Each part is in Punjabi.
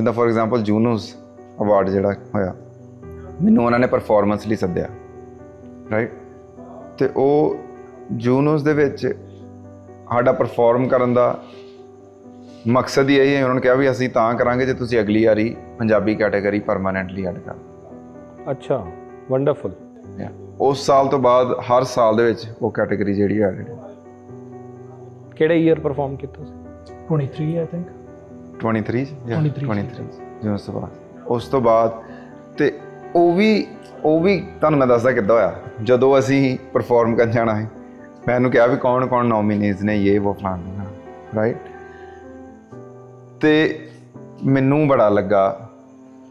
ਜਿੱਦਾਂ ਫੋਰ ਐਗਜ਼ਾਮਪਲ ਜੂਨੋਸ ਅਵਾਰਡ ਜਿਹੜਾ ਹੋਇਆ ਮੈਨੂੰ ਉਹਨਾਂ ਨੇ ਪਰਫਾਰਮੈਂਸ ਲਈ ਸੱਦਿਆ ਰਾਈਟ ਤੇ ਉਹ ਜੂਨੋਸ ਦੇ ਵਿੱਚ ਸਾਡਾ ਪਰਫਾਰਮ ਕਰਨ ਦਾ ਮਕਸਦ ਹੀ ਇਹ ਹੈ ਉਹਨਾਂ ਨੇ ਕਿਹਾ ਵੀ ਅਸੀਂ ਤਾਂ ਕਰਾਂਗੇ ਜੇ ਤੁਸੀਂ ਅਗਲੀ ਵਾਰੀ ਪੰਜਾਬੀ ਕੈਟਾਗਰੀ ਪਰਮਾਨੈਂਟਲੀ ਐਡ ਕਰ ਅੱਛਾ ਵੰਡਰਫੁਲ. ਉਸ ਸਾਲ ਤੋਂ ਬਾਅਦ ਹਰ ਸਾਲ ਦੇ ਵਿੱਚ ਉਹ ਕੈਟਾਗਰੀ ਜਿਹੜੀ ਐਡਡ ਕਿਹੜੇ ਈਅਰ ਪਰਫਾਰਮ ਕੀਤਾ ਸੀ? 23 I think 23 ਜਾਂ 23 23 ਜਿਵੇਂ ਉਸ ਤੋਂ ਬਾਅਦ। ਉਸ ਤੋਂ ਬਾਅਦ ਤੇ ਉਹ ਵੀ ਉਹ ਵੀ ਤੁਹਾਨੂੰ ਮੈਂ ਦੱਸਦਾ ਕਿੱਦਾਂ ਹੋਇਆ। ਜਦੋਂ ਅਸੀਂ ਪਰਫਾਰਮ ਕਰਨ ਜਾਣਾ ਹੈ ਮੈਂ ਇਹਨੂੰ ਕਿਹਾ ਵੀ ਕੌਣ ਕੌਣ ਨੋਮੀਨੀਜ਼ ਨੇ ਇਹ ਉਹ ਫਲਾਣਾ ਰਾਈਟ ਤੇ ਮੈਨੂੰ ਬੜਾ ਲੱਗਾ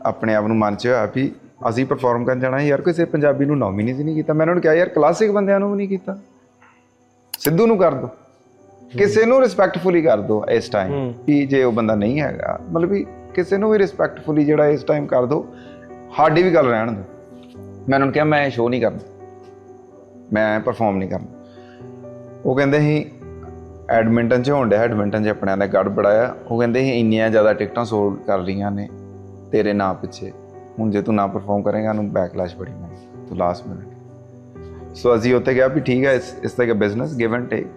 ਆਪਣੇ ਆਪ ਨੂੰ ਮਨ ਚ ਹੋਇਆ ਵੀ ਅਸੀਂ ਪਰਫਾਰਮ ਕਰਨ ਜਾਣਾ ਹੈ ਯਾਰ ਕਿਸੇ ਪੰਜਾਬੀ ਨੂੰ ਨੋਮੀਨੀਜ਼ ਨਹੀਂ ਕੀਤਾ। ਮੈਂ ਉਹਨਾਂ ਨੂੰ ਕਿਹਾ ਯਾਰ ਕਲਾਸਿਕ ਬੰਦਿਆਂ ਨੂੰ ਵੀ ਨਹੀਂ ਕੀਤਾ। ਸਿੱਧੂ ਨੂੰ ਕਰ ਦੋ। ਕਿਸੇ ਨੂੰ ਰਿਸਪੈਕਟਫੁਲੀ ਕਰ ਦੋ ਇਸ ਟਾਈਮ। ਵੀ ਜੇ ਉਹ ਬੰਦਾ ਨਹੀਂ ਹੈਗਾ ਮਤਲਬ ਵੀ ਕਿਸੇ ਨੂੰ ਵੀ ਰਿਸਪੈਕਟਫੁਲੀ ਜਿਹੜਾ ਇਸ ਟਾਈਮ ਕਰ ਦੋ ਸਾਡੀ ਵੀ ਗੱਲ ਰਹਿਣ ਦੋ ਮੈਂ ਉਹਨਾਂ ਨੂੰ ਕਿਹਾ ਮੈਂ ਸ਼ੋਅ ਨਹੀਂ ਕਰਨਾ। ਮੈਂ ਪਰਫਾਰਮ ਨਹੀਂ ਕਰਨਾ। ਉਹ ਕਹਿੰਦੇ ਸੀ ਐਡਮਿੰਟਨ ਚ ਹੋਣ ਡਿਆ ਐਡਮਿੰਟਨ ਚ ਆਪਣਿਆਂ ਦਾ ਗੜ ਬੜਾਇਆ। ਉਹ ਕਹਿੰਦੇ ਸੀ ਇੰਨੀਆਂ ਜ਼ਿਆਦਾ ਟਿਕਟਾਂ ਸੋਲਡ ਕਰ ਰਹੀਆਂ ਨੇ ਤੇਰੇ ਨਾਂ ਪਿੱਛੇ। ਹੁਣ ਜੇ ਤੂੰ ਨਾ ਪਰਫਾਰਮ ਕਰੇਗਾ ਨੂੰ ਬੈਕਲੈਸ਼ ਬੜੀ ਮੈਂ ਤੂੰ ਲਾਸਟ ਮਿੰਟ ਸੋ ਅਸੀਂ ਉੱਥੇ ਗਿਆ ਵੀ ਠੀਕ ਹੈ ਇਸ ਇਸ ਤਰ੍ਹਾਂ ਦਾ ਬਿਜ਼ਨਸ ਗਿਵ ਐਂਡ ਟੇਕ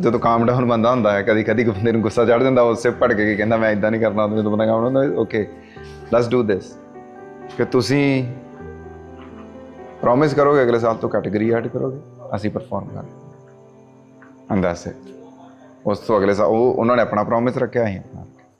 ਜਦੋਂ ਕਾਮ ਡਾਊਨ ਬੰਦਾ ਹੁੰਦਾ ਹੈ, ਕਦੀ ਕਦੀ ਬੰਦੇ ਨੂੰ ਗੁੱਸਾ ਚੜ ਜਾਂਦਾ ਉਸੇ ਭੜਕ ਕੇ ਕਹਿੰਦਾ, ਮੈਂ ਇਦਾਂ ਨਹੀਂ ਕਰਨਾ ਜਦੋਂ ਬੰਦਾ ਕਾਮ ਹੁੰਦਾ ਓਕੇ ਲੈਟਸ ਡੂ ਦਿਸ ਕਿ ਤੁਸੀਂ ਪ੍ਰੋਮਿਸ ਕਰੋਗੇ ਅਗਲੇ ਸਾਲ ਤੋਂ ਕੈਟਾਗਰੀ ਐਡ ਕਰੋਗੇ, ਅਸੀਂ ਪਰਫਾਰਮ ਕਰਾਂਗੇ। ਐਂਡ ਉਸ ਤੋਂ ਅਗਲੇ ਸਾਲ, ਉਹ ਉਹਨਾਂ ਨੇ ਆਪਣਾ ਪ੍ਰੋਮਿਸ ਰੱਖਿਆ ਅਸੀਂ ਆਪਣਾ।